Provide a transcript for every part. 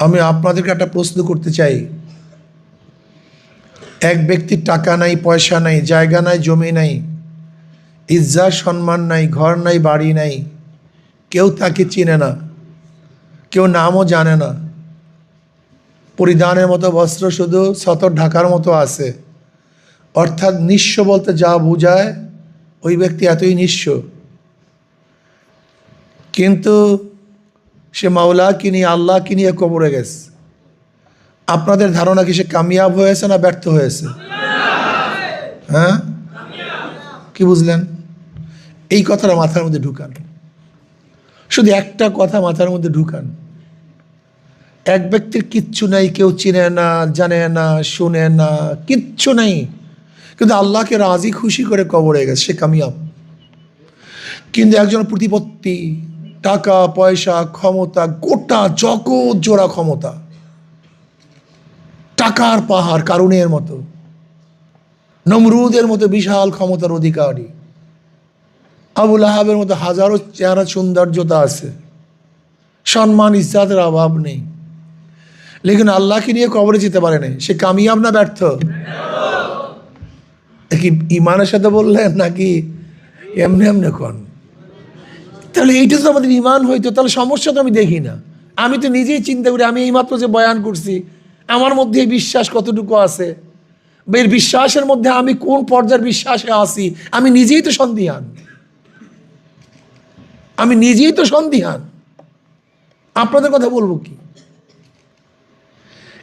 আমি আপনাদেরকে একটা প্রশ্ন করতে চাই। এক ব্যক্তির টাকা নাই, পয়সা নাই, জায়গা নাই, জমি নাই ইজ্জা সম্মান নাই, ঘর নাই, বাড়ি নাই, কেউ তাকে চিনে না, কেউ নামও জানে না। পরিধানের মতো বস্ত্র শুধু সতর ঢাকার মতো আছে। অর্থাৎ নিঃস্ব বলতে যা বোঝায়, ওই ব্যক্তি এতই নিঃস্ব। কিন্তু সে মাওলা মাওলাকে নিয়ে আল্লাহকে নিয়ে কবরে গেছে? আপনাদের ধারণা কি সে কামিয়াব হয়েছে না ব্যর্থ হয়েছে? হ্যাঁ? কি বুঝলেন? এই কথাটা মাথার মধ্যে ঢুকান। শুধু একটা কথা মাথার মধ্যে ঢুকান। এক ব্যক্তির কিচ্ছু নাই, কেউ চিনে না, জানে না, শুনে না, কিচ্ছু নাই। কিন্তু আল্লাহকে রাজি, খুশি করে কবরে গেছে, সে কামিয়াব। কিন্তু একজন প্রতিপত্তি টাকা, পয়সা, ক্ষমতা, গোটা জগৎ জোড়া ক্ষমতা। টাকার পাহাড় কারুণের মতো। নমরুদের মতো বিশাল ক্ষমতার অধিকারী। আবুল আহাবের মতো হাজারো চেহারা সৌন্দর্যতা আছে। সম্মান, ইজ্জাতের অভাব নেই। লেকিন আল্লাহকে নিয়ে কবরে যেতে পারে না সে কামিয়াব না ব্যর্থ? কি ইমানের সাথে বললেন নাকি এমনি এমনি কন? তাহলে এইটা তো আমাদের ইমান হইতো, তাহলে সমস্যা তো আমি দেখি না। আমি তো নিজেই চিন্তা করি, আমি এইমাত্র যে বয়ান করছি, আমার মধ্যে এই বিশ্বাস কতটুকু আছে? এর বিশ্বাসের মধ্যে আমি কোন পর্যায়ের বিশ্বাসে আছি? আমি নিজেই তো সন্দিহান। আমি নিজেই তো সন্দিহান। আপনাদের কথা বলব কি?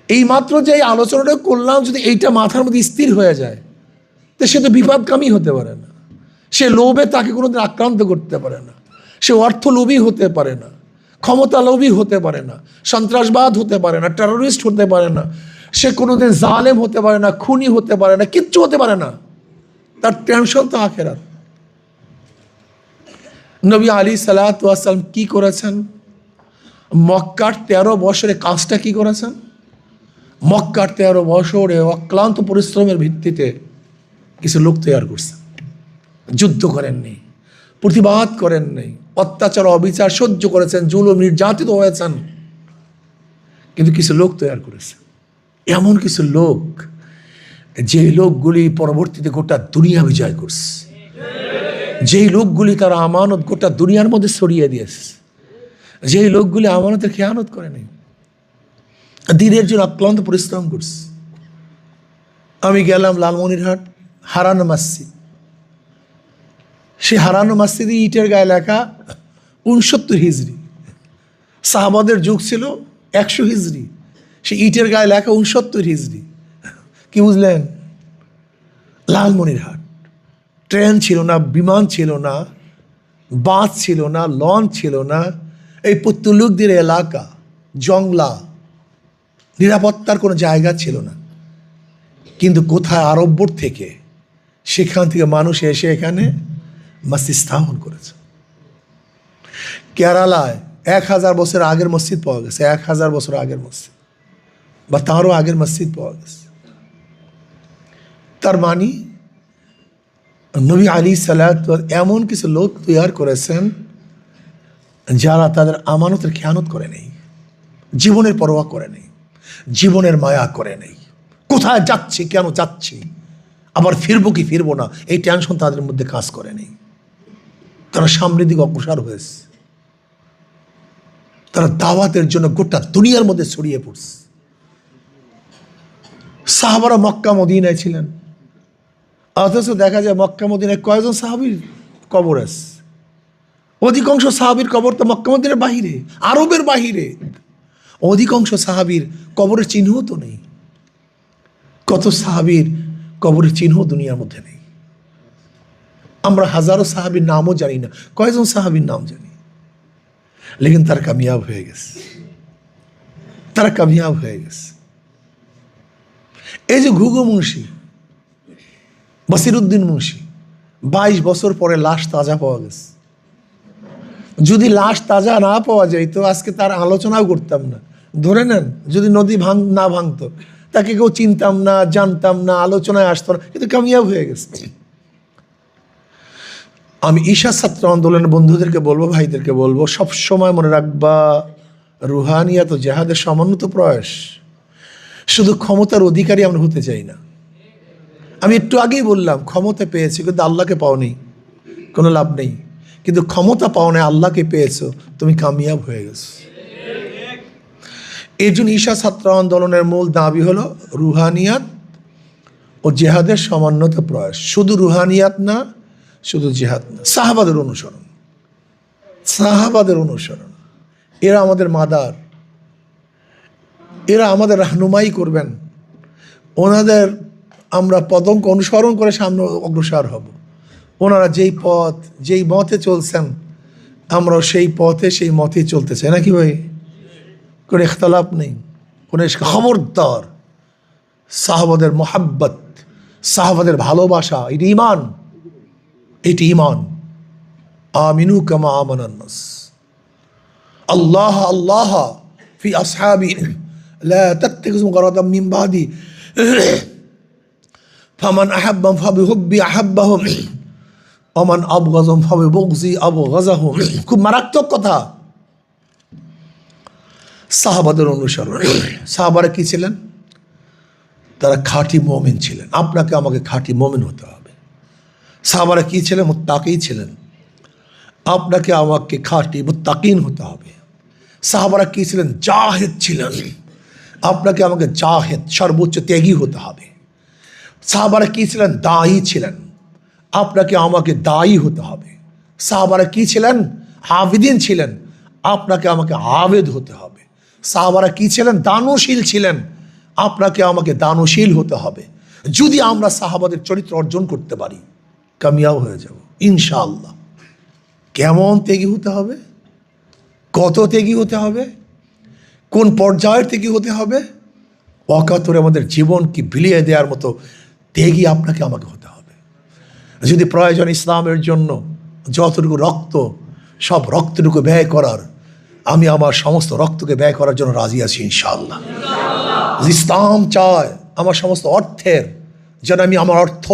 এই মাত্র যে এই আলোচনাটা করলাম, যদি এইটা মাথার মধ্যে স্থির হয়ে যায়, তো সে তো বিপদকামী হতে পারে না। সে লোভে তাকে কোনোদিন আক্রান্ত করতে পারে না। সে অর্থ লোভী হতে পারে না ক্ষমতা লোভী হতে পারে না, সন্ত্রাসবাদ হতে পারে না টেরোরিস্ট হতে পারে না, সে কোনোদিন জালেম হতে পারে না, খুনি হতে পারে না, কিচ্ছু হতে পারে না। তার টেনশন তো আখেরাত। নবী আলী সালাতাম কি করেছেন? মক্কার তেরো বছরে কাজটা কি করেছেন? মক্কার তেরো বছরে অক্লান্ত পরিশ্রমের ভিত্তিতে কিছু লোক তৈরি করছেন। যুদ্ধ করেননি, প্রতিবাদ করেননি অত্যাচার অবিচার সহ্য করেছেন, জুলুম, নির্যাতিত হয়েছেন। কিন্তু কিছু লোক তৈরি করেছে। এমন কিছু লোক, যে লোকগুলি পরবর্তীতে গোটা দুনিয়া বিজয় করছে। যেই লোকগুলি তারা আমানত গোটা দুনিয়ার মধ্যে ছড়িয়ে দিয়েছে। যেই লোকগুলি আমানতের খেয়ানত করেনি। দিনের জন্য অক্লান্ত পরিশ্রম করছে। আমি গেলাম লালমনিরহাট হারানো মসজিদ। সে হারানো মসজিদে ইটের গায়ে লেখা উনসত্তর হিজড়ি সাহাবাদের যুগ ছিল একশো হিজড়ি সে ইটের গায়ে লেখা উনসত্তর হিজড়ি কি বুঝলেন? লালমনিরহাট। ট্রেন ছিল না, বিমান ছিল না, বাস ছিল না, লঞ্চ ছিল না। এই পুত্তুলুকদের এলাকা, জংলা, নিরাপত্তার কোনো জায়গা ছিল না। কিন্তু কোথায় আরব্বর থেকে সেখান থেকে মানুষ এসে এখানে মসজিদ স্থাপন করেছে। কেরালায় এক হাজার বছর আগের মসজিদ পাওয়া গেছে, এক হাজার বছর আগের মসজিদ। বা তারও আগের মসজিদ পাওয়া গেছে। তার মানে নবী আলী সালাত, এমন কিছু লোক তৈরি করেছেন, যারা তাদের আমানতের খেয়ানত করে নেই, জীবনের পরোয়া করে নেই, জীবনের মায়া করে নেই। কোথায় যাচ্ছি, কেন যাচ্ছি? আবার ফিরবো কি ফিরবো না? এই টেনশন তাদের মধ্যে কাজ করে নেই। তারা সামনের দিকে অগ্রসর হয়েছে। তারা দাওয়াতের জন্য গোটা দুনিয়ার মধ্যে ছড়িয়ে পড়ছে। সাহাবারা মক্কা মদিনায় ছিলেন। অথচ দেখা যায় মক্কা মদিনায় কয়জন সাহাবির কবর আছে? অধিকাংশ সাহাবির কবর তো মক্কা মদিনার বাহিরে, আরবের বাহিরে। অধিকাংশ সাহাবির কবরের চিহ্ন তো নেই। কত সাহাবির কবরের চিহ্ন দুনিয়ার মধ্যে নেই। আমরা হাজারো সাহাবির নামও জানি না। কয়জন সাহাবির নাম জানি? লেকিন তারা কামিয়াব হয়ে গেছে। তারা কামিয়াব হয়ে গেছে। এই যে ঘুঘু মুন্সি, বসিরুদ্দিন মুন্সি, বাইশ বছর পরে লাশ তাজা পাওয়া গেছে। যদি লাশ তাজা না পাওয়া যায়, তো আজকে তার আলোচনাও করতাম না। ধরে নেন, যদি নদী ভাঙ, না ভাঙতো, তাকে কেউ চিনতাম না, জানতাম না, আলোচনায় আসতো না, কিন্তু কামিয়াব হয়ে গেছে। আমি ঈশা ছাত্র আন্দোলনের বন্ধুদেরকে বলব, ভাইদেরকে বলব সব সময় মনে রাখবা, রুহানিয়াত ও জেহাদের সমন্বিত প্রয়াস। শুধু ক্ষমতার অধিকারী আমরা হতে চাই না। আমি একটু আগেই বললাম, ক্ষমতা পেয়েছি কিন্তু আল্লাহকে পাওনি, কোনো লাভ নেই। কিন্তু ক্ষমতা পাও না আল্লাহকে পেয়েছ, তুমি কামিয়াব হয়ে গেছো। এই জন্য ঈশা ছাত্র আন্দোলনের মূল দাবি হলো রুহানিয়াত ও জেহাদের সমন্বিত প্রয়াস। শুধু রুহানিয়াত না শুধু জেহাদ না, সাহাবাদের অনুসরণ। সাহাবাদের অনুসরণ। এরা আমাদের মাদার। এরা আমাদের রাহনুমাই করবেন। ওনাদের আমরা পদঙ্ক অনুসরণ করে সামনে অগ্রসর হব। ওনারা যেই পথ, যেই মতে চলছেন, আমরাও সেই পথে, সেই মতে চলতে চাই। নাকি ভাই? কোনো ইখতলাফ নেই? কোনো খবরদার। সাহাবাদের মোহাব্বত, সাহাবাদের ভালোবাসা, এটি ইমান এটি ইমান আমিনু কামা আমানান্নাস আল্লাহ আল্লাহ, ফি আসহাবি লা তাত্তাখিযু গরাদাম মিন বাদি। ফামান আহাব্বাম ফাবিহুব্বি আহাব্বাহুম। ওমান আবগাজম ফাবি বগজি আবগাজাহুম। খুব মারাত্মক কথা। সাহাবাদের অনুসরণ। সাহাবারা কী ছিলেন? তারা খাঁটি মমিন ছিলেন। আপনাকে আমাকে খাঁটি মোমেন হতে হবে। সাহাবারা কী ছিলেন? মুত্তাকিই ছিলেন। আপনাকে, আমাকে খাঁটি মুত্তাকিন হতে হবে। সাহাবারা কী ছিলেন? জাহেদ ছিলেন। আপনাকে, আমাকে জাহেদ, সর্বোচ্চ ত্যাগী হতে হবে। সাহাবারা কী ছিলেন? দায়ী ছিলেন। আপনাকে, আমাকে দায়ী হতে হবে। সাহাবারা কী ছিলেন? আবেদিন ছিলেন। আপনাকে, আমাকে আবেদ হতে হবে। সাহাবারা কী ছিলেন? দানশীল ছিলেন। আপনাকে, আমাকে দানশীল হতে হবে। যদি আমরা সাহাবাদের চরিত্র অর্জন করতে পারি কামিয়াও হয়ে যাব। ইনশাআল্লাহ। কেমন ত্যাগী হতে হবে? কত ত্যাগী হতে হবে? কোন পর্যায়ের ত্যাগী হতে হবে? অকাতরে আমাদের জীবনকে বিলিয়ে দেওয়ার মতো ত্যাগী আপনাকে আমাকে হতে হবে। যদি প্রয়োজন ইসলামের জন্য যতটুকু রক্ত, সব রক্তটুকু ব্যয় করার, আমি আমার সমস্ত রক্তকে ব্যয় করার জন্য রাজি আছি ইনশাআল্লাহ। ইসলাম চায়, আমার সমস্ত অর্থের যেন আমি আমার অর্থ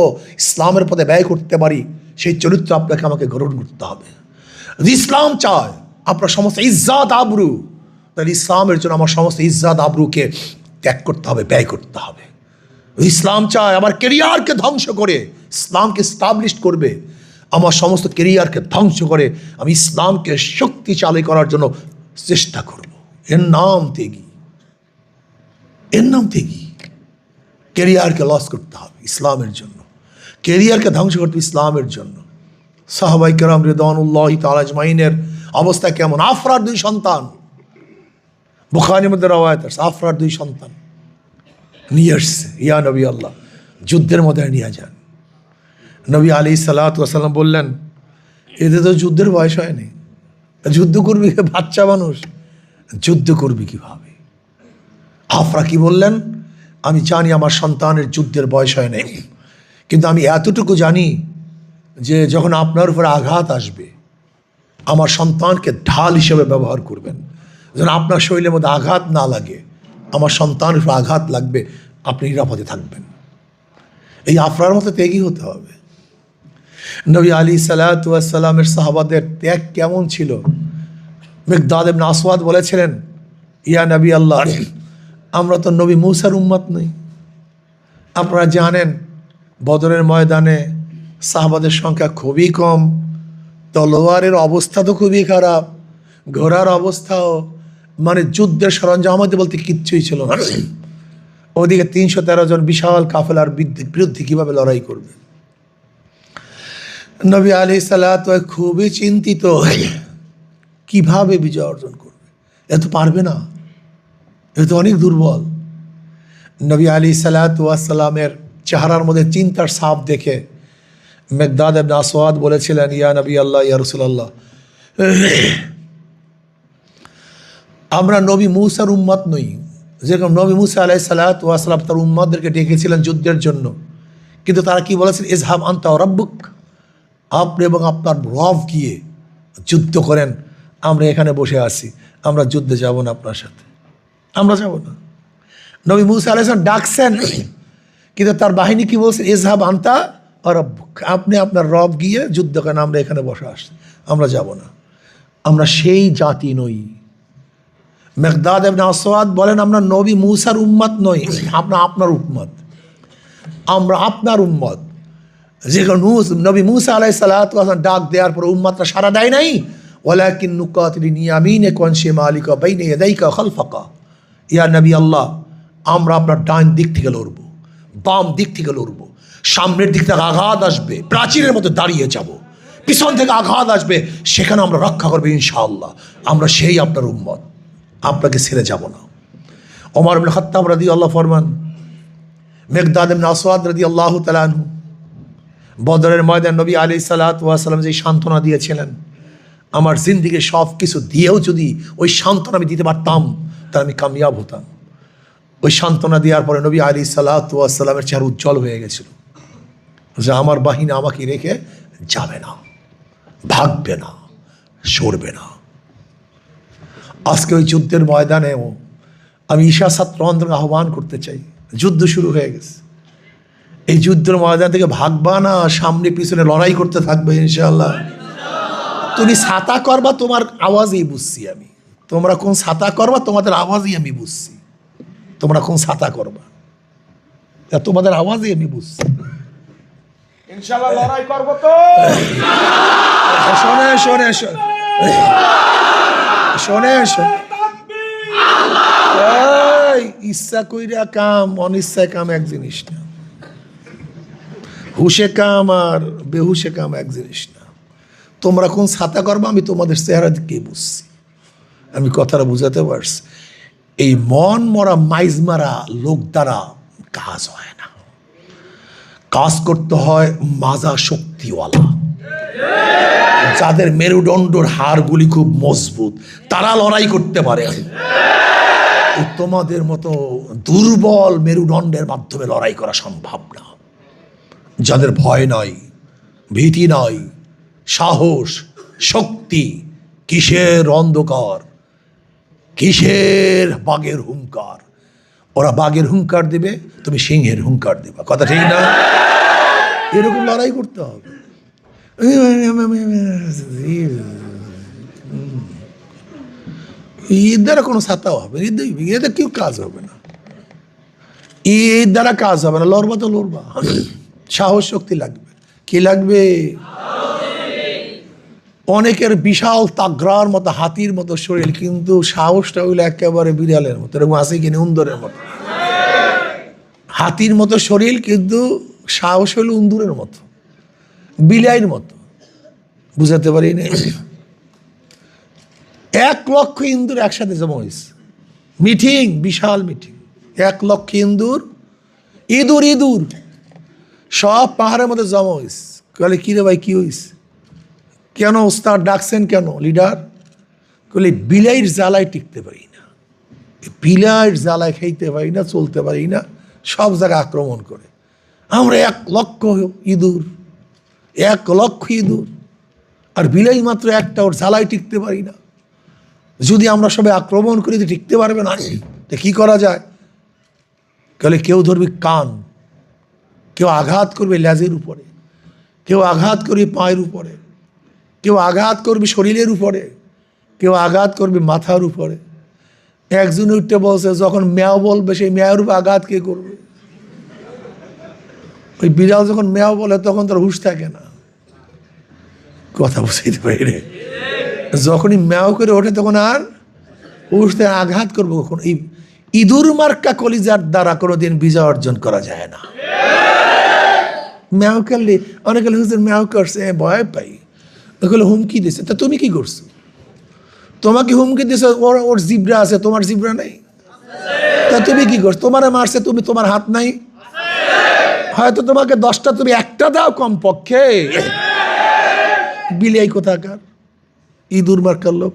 ইসলামের পথে ব্যয় করতে পারি, সেই চরিত্র আপনাকে আমাকে গ্রহণ করতে হবে। যদি ইসলাম চায়, আপনার সমস্ত ইজ্জাত আবরু, তাহলে ইসলামের জন্য আমার সমস্ত ইজ্জাত আবরুকে ত্যাগ করতে হবে, ব্যয় করতে হবে। ইসলাম চায়, আমার কেরিয়ারকে ধ্বংস করে, ইসলামকে স্টাবলিশ করবে, আমার সমস্ত কেরিয়ারকে ধ্বংস করে, আমি ইসলামকে শক্তিশালী করার জন্য চেষ্টা করব। এর নাম তেগি এর নাম তেগি কেরিয়ারকে লস করতে হবে ইসলামের জন্য। কেরিয়ারকে ধ্বংস করতে ইসলামের জন্য। সাহাবাই কেরাম রেদানুল্লাহ তালাজমাইনের অবস্থা কেমন? আফরার দুই সন্তান। বুখারির মধ্যে রওয়ায়ত আফরার দুই সন্তান। নিয়ে আসছে, ইয়া নবী আল্লাহ, যুদ্ধের মধ্যে নিয়ে যান। নবী আলী সাল্লাম বললেন, এদের তো যুদ্ধের বয়স হয়নি। যুদ্ধ করবি বাচ্চা মানুষ। যুদ্ধ করবি কীভাবে? আফরা কি বললেন? আমি জানি আমার সন্তানের যুদ্ধের বয়স হয় নাই। কিন্তু আমি এতটুকু জানি যে যখন আপনার উপরে আঘাত আসবে, আমার সন্তানকে ঢাল হিসেবে ব্যবহার করবেন। যেন আপনার শরীরের মধ্যে আঘাত না লাগে, আমার সন্তানের উপর আঘাত লাগবে, আপনি নিরাপদে থাকবেন। এই আফরার মতো ত্যাগই হতে হবে। নবী আলী সালাতামের সাহাবাদের ত্যাগ কেমন ছিল? মেঘদাদ এমন আসওয়াদ বলেছিলেন, ইয়া নবী আল্লাহ আমরা তো নবী মৌসার উম্মত নই। আপনারা জানেন, বদরের ময়দানে সাহাবাদের সংখ্যা খুবই কম, তলোয়ারের অবস্থা তো খুবই খারাপ, ঘোড়ার অবস্থাও মানে যুদ্ধের সরঞ্জাম আমাদের বলতে কিচ্ছুই ছিল না। ওদিকে তিনশো তেরো জন বিশাল কাফেলার বিরুদ্ধে কীভাবে লড়াই করবে? নবী আলি সালাত খুবই চিন্তিত। কীভাবে বিজয় অর্জন করবে? এত পারবে না। এ অনেক দুর্বল। নবী আলী সালাতামের চেহারার মধ্যে চিন্তার সাপ দেখে মেঘদাদ এবন আসওয়াদ বলেছিলেন, ইয়া নবী আল্লাহ, ইয়া রসুল্লাহ আমরা নবী মুসার উম্মত নই। যেরকম নবী মুসা আলাই সালাতাম তার উম্মতদেরকে ডেকেছিলেন যুদ্ধের জন্য। কিন্তু তারা কি বলেছেন? ইজহাব আন্তা রব্বুক। আপনি এবং আপনার রব গিয়ে যুদ্ধ করেন। আমরা এখানে বসে আছি। আমরা যুদ্ধে যাব না আপনার সাথে। আমরা যাব না। নবী মুসা আলাইসলাম ডাকছেন, কিন্তু তার বাহিনী কি বলছে? ইজহাব আন্তা আপনি আপনার রব গিয়ে যুদ্ধ করেন, আমরা এখানে বসে আসছি, আমরা যাব না। আমরা সেই জাতি নই। মেঘদাদ এবনে আসওয়াদ বলেন, আমরা নবী মুসার উম্মত নই, আমরা আপনার উম্মত। আমরা আপনার উম্মত। যে নবী মুসা আলাই সালাম ডাক দেওয়ার পর উম্মতরা সারা দেয় নাই ওলাকিন নুকাতিল নিয়ামিনে কনসে মালিকা বাইনে এদাইকা খলফাকা। ইয়া নবী আল্লাহ, আমরা আপনার ডান দিক থেকে লড়ব, বাম দিক থেকে লড়ব। সামনের দিক থেকে আঘাত আসবে, প্রাচীরের মতো দাঁড়িয়ে যাব। পিছন থেকে আঘাত আসবে, সেখানে আমরা রক্ষা করব ইনশাআল্লাহ। আমরা সেই আপনার উম্মত, আপনাকে ছেড়ে যাব না। ওমর ইবনে খাত্তাব রাদি আল্লাহ ফরমান, মেঘদাদ ইবনে আসওয়াদ রাদি আল্লাহ তালানহু বদরের ময়দান নবী আলি সাল্লাম যে সান্ত্বনা দিয়েছিলেন আমার জিন্দিগি সব কিছু দিয়েও যদি ওই সান্ত্বনা আমি দিতে পারতাম, তাহলে আমি কামিয়াব হতাম। ওই সান্ত্বনা দেওয়ার পরে নবী আলী সাল্লাহামের চেহারা উজ্জ্বল হয়ে গেছিল। যে আমার বাহিনী আমাকে রেখে যাবে না, ভাগবে না, সরবে না। আজকে ওই যুদ্ধের ময়দানেও আমি ঈশা ছাত্র আন্দোলন আহ্বান করতে চাই। যুদ্ধ শুরু হয়ে গেছে। এই যুদ্ধের ময়দান থেকে ভাগবা না, সামনে পিছনে লড়াই করতে থাকবে ইনশাল্লাহ তুমি ছাতা করবা তোমার আওয়াজই বুঝছি আমি। তোমরা কোন ছাতা করবা তোমাদের আওয়াজই আমি বুঝছি। তোমরা কোন ছাতা করবা? তোমাদের আওয়াজই আমি বুঝছি। ইনশাল্লাহ লড়াই করব তো। শোনে শোনে শোনে। শোনে ইচ্ছা কইরা কাম অনিচ্ছায় কাম এক জিনিস না। হুশে কাম আর বেহুশে কাম এক জিনিস না। তোমরা কোন ছাতা করবা, আমি তোমাদের চেহারা দিকে বুঝছি। আমি কথাটা বুঝাতে পারছি। এই মন মরা, মাইজ মারা লোক দ্বারা কাজ হয় না। কাজ করতে হয় মাজা শক্তিওয়ালা। যাদের মেরুদণ্ডর হাড়গুলি খুব মজবুত, তারা লড়াই করতে পারে। তোমাদের মতো দুর্বল মেরুদণ্ডের মাধ্যমে লড়াই করা সম্ভব না। যাদের ভয় নয় ভীতি নয় সাহস, শক্তি কিসের অন্ধকার? কিসের বাঘের হুঙ্কার? ওরা বাঘের হুঙ্কার দেবে, তুমি সিংহের হুঙ্কার দেবা। কথা ঠিক না? এরকম লড়াই করতে হবে। ঈদ দ্বারা কোনো ছাতাও হবে ঈদ এতে কেউ কাজ হবে না। ঈদ দ্বারা কাজ হবে না। লড়বা তো লড়বা। সাহস, শক্তি লাগবে। কি লাগবে? অনেকের বিশাল তাগ্রার মতো, হাতির মতো শরীর, কিন্তু সাহসটা হইল একেবারে বিড়ালের মতো, এরকম আছে কিনা উন্দরের মতো। হাতির মতো শরীর, কিন্তু সাহস হইল উন্দুরের মতো, বিলাইয়ের মতো। বুঝাতে পারি না এক লক্ষ ইন্দুর একসাথে জমা হয়েছে মিটিং, বিশাল মিটিং। এক লক্ষ ইন্দুর, ইঁদুর ইঁদুর। সব পাহাড়ের মধ্যে জমা হয়েছে কলে কী রে ভাই, কী হয়েছে কেন ওস্তাদ ডাকছেন কেন? লিডার? বলে বিলাইয়ের জ্বালায় টিকতে পারি না। বিলাইয়ের জ্বালায় খাইতে পারি না, চলতে পারি না, সব জায়গায় আক্রমণ করে। আমরা এক লক্ষ ইঁদুর, এক লক্ষ ইঁদুর, আর বিলাই মাত্র একটা, ওর জ্বালায় টিকতে পারি না। যদি আমরা সবাই আক্রমণ করি, তো টিকতে পারবে না তো কী করা যায়? তাহলে কেউ ধরবে কান, কেউ আঘাত করবে লেজের উপরে, কেউ আঘাত করবে পায়ের উপরে কেউ আঘাত করবে শরীরের উপরে, কেউ আঘাত করবে মাথার উপরে। একজন উঠতে বলছে, যখন ম্যাও বলবে, সেই ম্যাওর উপর আঘাত কে করবে? ওই বিড়াল যখন ম্যাও বলে, তখন তার হুশ থাকে না। কথা বুঝাইতে পারি যখনই ম্যাও করে ওঠে, তখন আর হুশ থাকে আঘাত করব কখন। এই ইঁদুর মার্কা কলিজার দ্বারা কোনোদিন বিজয় অর্জন করা যায় না। ম্যাও করলে, অনেকে হুজুর ম্যাও করছে ভয় পাই। ওগুলো হুমকি দিছে। তা তুমি কি করছ? তোমাকে হুমকি দিছে ওর ওর জিব্রা আছে তোমার জিব্রা নাই? তা তুমি কি করছ? তোমার মারছে তুমি তোমার হাত নাই? হয়তো তোমাকে দশটা তুমি একটা দাও কম পক্ষে বিলিয়াই কোথাকার ইঁদুর মার্কার লোক।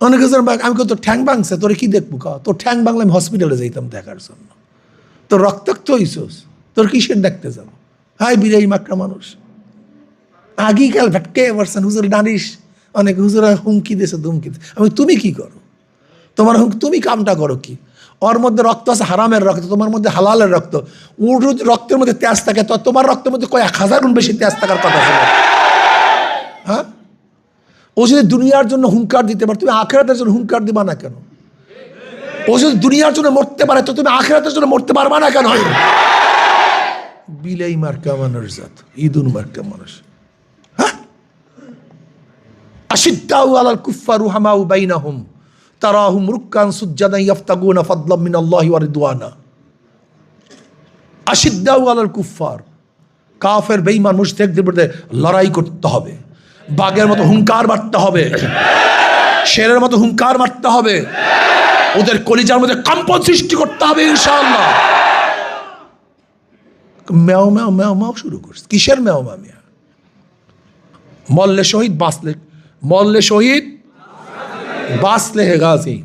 অনেক আমি কই, তোর ঠ্যাং ভাঙছে তোরে কি দেখব কা তোর ঠ্যাং ভাঙলে আমি হসপিটালে যাইতাম দেখার জন্য। তোর রক্তাক্ত হইছস তোর কিসের দেখতে যাব? হাই বিরাই মাকড়া মানুষ। আগেকাল ভেটকে পারছেন হুজুর ডানিস অনেক হুজুরা হুমকি দিয়েছে, ধুমকি। আমি তুমি কি করো? তোমার হুম, তুমি কামটা করো কি? ওর মধ্যে রক্ত আছে, হারামের রক্ত, তোমার মধ্যে হালালের রক্ত। ওর রক্তের মধ্যে তেজ থাকে, তো তোমার রক্তের মধ্যে কয়েক হাজার গুণ বেশি তেজ থাকার কথা ছিল। হ্যাঁ? ও যদি দুনিয়ার জন্য হুঙ্কার দিতে পারে, তুমি আখেরাতের জন্য হুঙ্কার দিবা না কেন? ও যদি দুনিয়ার জন্য মরতে পারে, তো তুমি আখেরাতের জন্য মরতে পারবা না কেন? বিলাই মার্কা মানুষ জাত ইদুন মার্কা মানুষ আশিদ্দাউ আলাল কাফের লড়াই করতে হবে। বাঘের মতো হুঙ্কার মারতে হবে। শেরের মতো হুঙ্কার মারতে হবে। ওদের কলিজার মধ্যে কম্পন সৃষ্টি করতে হবে, ইনশাআল্লাহ। ম্যাও ম্যাও ম্যাও ম্যাও শুরু করছে। কিসের ম্যাও ম্যাও মিয়া? মল্লে শহীদ বাসলে মল্লে শহীদ বাসলে হে গাছি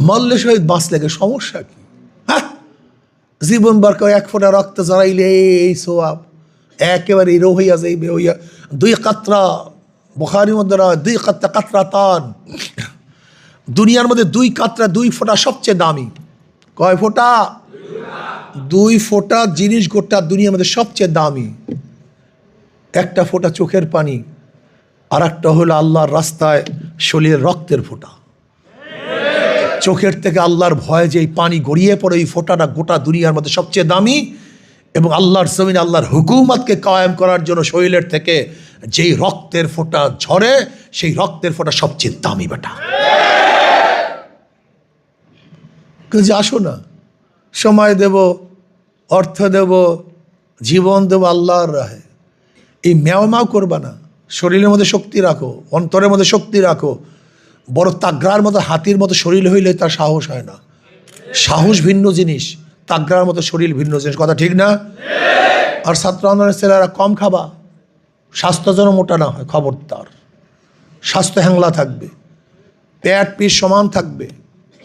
মল্লে শহীদ, বাঁচলে গে সমস্যা কি? হ্যাঁ? জীবন বার করে এক ফোঁটা রক্ত জড়াইলে এই সোয়াব। একেবারে হিরো হইয়া যাইবে, হইয়া দুই কাতরা, বখারির মধ্যে দুই কাতরা কাতরা তান দুনিয়ার মধ্যে দুই কাতরা, দুই ফোঁটা সবচেয়ে দামি। কয় ফোঁটা? দুই ফোঁটা জিনিস গোটা দুনিয়ার মধ্যে সবচেয়ে দামি। একটা ফোঁটা চোখের পানি আর একটা হলো আল্লাহর রাস্তায় শরীরের রক্তের ফোঁটা। চোখের থেকে আল্লাহর ভয়ে যে এই পানি গড়িয়ে পড়ে, এই ফোঁটাটা গোটা দুনিয়ার মধ্যে সবচেয়ে দামি এবং আল্লাহর জমিন আল্লাহর হুকুমতকে কায়েম করার জন্য শরীরের থেকে যেই রক্তের ফোঁটা ঝরে, সেই রক্তের ফোঁটা সবচেয়ে দামি বেটা। যে আসো না। সময় দেব, অর্থ দেব, জীবন দেব আল্লাহর রাহে। এই ম্যাও ম্যাও করবা না। শরীরের মধ্যে শক্তি রাখো, অন্তরের মধ্যে শক্তি রাখো। বড় তাগড়ার মতো হাতির মতো শরীর হইলে তার সাহস হয় না। সাহস ভিন্ন জিনিস, তাগড়ার মতো শরীর ভিন্ন জিনিস। কথা ঠিক না? আর ছাত্র আন্দোলনের ছেলেরা কম খাবা, স্বাস্থ্য যেন মোটা না হয়, খবরদার। স্বাস্থ্য হ্যাংলা থাকবে প্যাট পিস সমান থাকবে।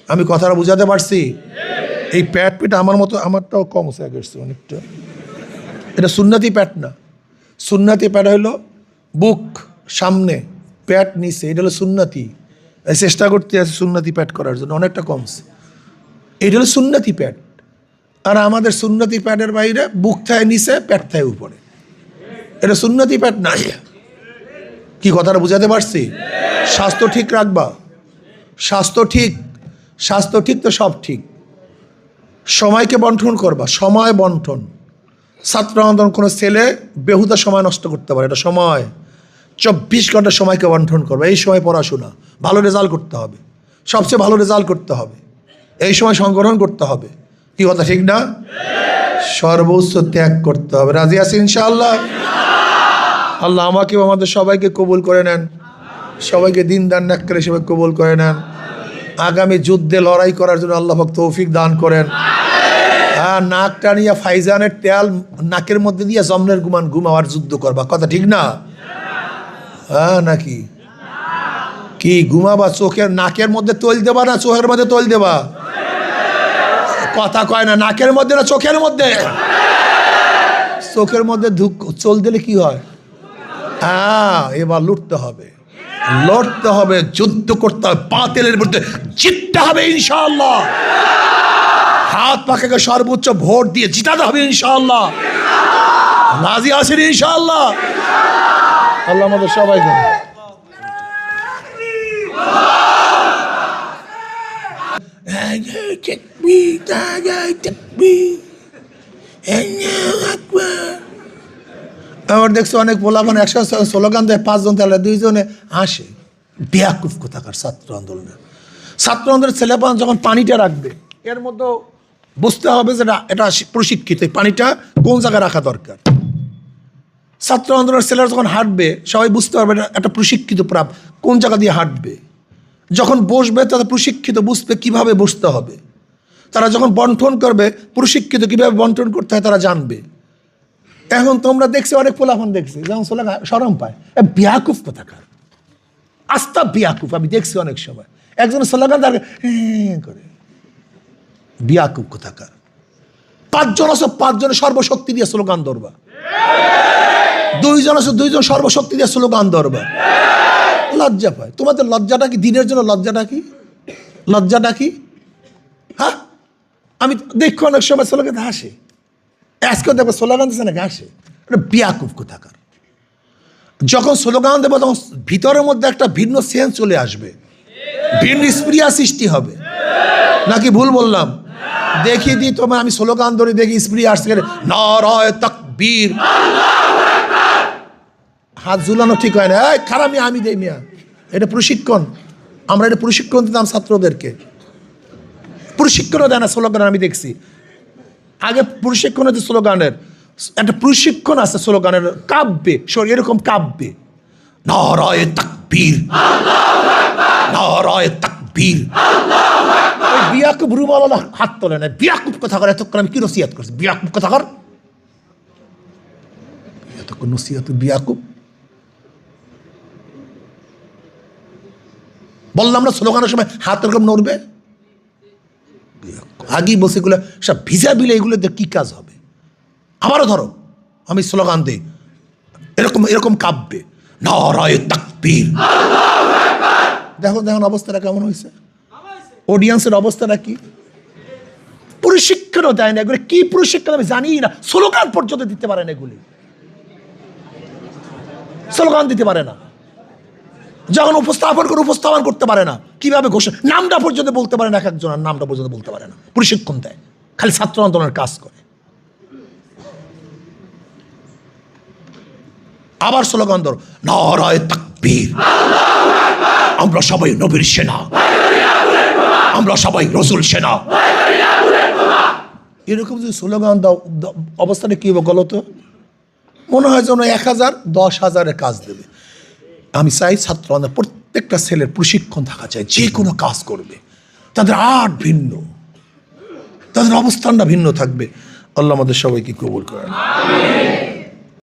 আমি কথাটা বুঝাতে পারছি? এই প্যাট পিট আমার মতো, আমারটাও কম গেছে অনেকটা। এটা সুন্নাতি প্যাট না। সুন্নাতি প্যাট হলো বুক, সামনে, প্যাট নিচে, এটা হলো সুন্নাতি। চেষ্টা করতে আছে সুন্নাতি প্যাট করার জন্য, অনেকটা কমছে এটা হলো সুন্নাতি প্যাট। আর আমাদের সুন্নতি প্যাডের বাইরে বুক থায় নিচে, প্যাট থায় উপরে। এটা সুন্নতি প্যাট নাই কি কথাটা বুঝাতে পারছি? স্বাস্থ্য ঠিক রাখবা। স্বাস্থ্য ঠিক। স্বাস্থ্য ঠিক তো সব ঠিক। সময়কে বন্টন করবা, সময় বন্টন। ছাত্র আন্দোলন কোনো ছেলে বেহুদা সময় নষ্ট করতে পারে এটা সময়। চব্বিশ ঘণ্টা সময়কে বন্টন করবে? এই সময় পড়াশোনা। ভালো রেজাল্ট করতে হবে। সবচেয়ে ভালো রেজাল্ট করতে হবে। এই সময় সংগ্রহণ করতে হবে। কি কথা ঠিক না? সর্বোচ্চ ত্যাগ করতে হবে। রাজি আছি ইনশাআল্লাহ? আল্লাহ আমাকেও আমাদের সবাইকে কবুল করে নেন। সবাইকে দিন দান নাক করে সবাই কবুল করে নেন। আগামী যুদ্ধে লড়াই করার জন্য আল্লাহ ভক্ত তৌফিক দান করেন। হ্যাঁ নাক টানিয়া ফাইজানের তেল নাকের মধ্যে দিয়ে জমনের গুমান ঘুমাওয়ার যুদ্ধ করবা। কথা ঠিক না? হ্যাঁ নাকি? কি ঘুমাবা, চোখের নাকের মধ্যে তৈল দেবা না চোখের মধ্যে তৈল দেবা? কথা কয় না, নাকের মধ্যে না চোখের মধ্যে? চোখের মধ্যে ধুক চল দিলে কি হয়? হ্যাঁ এবার লুটতে হবে। লড়তে হবে, যুদ্ধ করতে হবে, বাতিলের বিরুদ্ধে জিততে হবে ইনশাআল্লাহ। হাত পাখাকে সর্বোচ্চ ভোট দিয়ে জিতাতে হবে ইনশাআল্লাহ। রাজি আছেন ইনশাআল্লাহ? আল্লাহ আমাদের সবাইকে আবার দেখছ অনেক পোলাপান একশো স্লোগান দেয়, পাঁচজন তাহলে দুইজনে আসে বেয়াকুফ কোথাকার ছাত্র আন্দোলনের। ছাত্র আন্দোলনের ছেলেপান যখন পানিটা রাখবে, এর মধ্যে বুঝতে হবে যে এটা প্রশিক্ষিত। পানিটা কোন জায়গায় রাখা দরকার? ছাত্র আন্দোলনের ছেলেরা যখন হাঁটবে, সবাই বুঝতে পারবে একটা প্রশিক্ষিত প্রাপ। কোন জায়গা দিয়ে হাঁটবে? যখন বসবে তারা প্রশিক্ষিত বুঝবে কীভাবে বসতে হবে। তারা যখন বন্টন করবে, প্রশিক্ষিত কীভাবে বন্টন করতে হয় তারা জানবে। এখন তোমরা দেখছি, অনেক পোলাফন দেখছি, যেমন সোলা সরম পায়। বিয়াকুফ কোথাকার? আস্তা বিয়াকুফ, আমি দেখছি অনেক সময়। একজন স্লোগান তার করে। বিয়াকুফ কোথাকার? পাঁচজন আছে পাঁচজনের সর্বশক্তি দিয়ে স্লোগান ধরবা। দুইজন আছে, দুইজন সর্বশক্তি দিয়ে স্লোগান ধরবা। লজ্জা পায়। তোমাদের লজ্জাটা কি? দিনের জন্য লজ্জাটা কি? লজ্জাটা কি? হ্যাঁ? আমি দেখো অনেক সময় স্লোগান হাসে। আজকে দেখো স্লোগান দিচ্ছে নাকি? হাসে। এটা বিয়াকুফ কোথাকার। যখন স্লোগান দেবো, তখন ভিতরের মধ্যে একটা ভিন্ন সেন্স চলে আসবে। ভিন্ন স্প্রিয়া সৃষ্টি হবে। নাকি ভুল বললাম? দেখি দি তোমার আমি স্লোগান ধরে দেখি স্প্রি আসছে নারায় তাকবীর। হাত ঝুলানো ঠিক হয় না। এই খারাপ আমি দেই মিয়া। এটা প্রশিক্ষণ। আমরা এটা প্রশিক্ষণ দিতাম ছাত্রদেরকে। প্রশিক্ষণও দেয় না স্লোগান আমি দেখছি। আগে প্রশিক্ষণ হচ্ছে স্লোগানের। একটা প্রশিক্ষণ আছে স্লোগানের, কাব্যে, সরি, এরকম কাব্যে। নারায় তাকবীর। নারায় তাকবীর। ওই বিয়াকুব রুমালা হাত তোলে না। বিয়াকুব কথা করে এতক্ষণ আমি কি নসিহাত করছি? বিয়াকুব কথা কর। এতক্ষণ নসিহাত বিয়াকুব। বললাম না স্লোগানের সময় হাত এরকম নড়বে? আগেই বসে এগুলো সব ভিজা বিলে এগুলো কী কাজ হবে? আবারও ধরো আমি স্লোগান দিই এরকম এরকম কাব্যে নারায় তাকবীর। দেখো দেখুন অবস্থাটা কেমন হয়েছে? অডিয়েন্সের অবস্থাটা কি? প্রশিক্ষণও দেয় না এগুলো। কি প্রশিক্ষণ? আমি জানি না। স্লোগান পর্যন্ত দিতে পারে না এগুলি। স্লোগান দিতে পারে না। যখন উপস্থাপন করে উপস্থাপন করতে পারে না, কীভাবে ঘোষণা? নামটা পর্যন্ত বলতে পারে না এক একজনের নামটা পর্যন্ত বলতে পারে না। প্রশিক্ষণ দেয়। খালি ছাত্র আন্দোলনের কাজ করে। আবার স্লোগান ধর, নারায় তাকবীর। আমরা সবাই নবীর সেনা। আমরা সবাই রসুল সেনা। এরকম যদি স্লোগান দাও অবস্থানে কি হবে গলত মনে হয় যেন এক হাজার, দশ হাজারের কাজ দেবে। আমি চাই ছাত্র আমাদের প্রত্যেকটা ছেলের প্রশিক্ষণ থাকা চাই, যে কোনো কাজ করবে। তাদের আর্ট ভিন্ন। তাদের অবস্থানটা ভিন্ন থাকবে। আল্লাহ আমাদের সবাইকে কবুল করেন।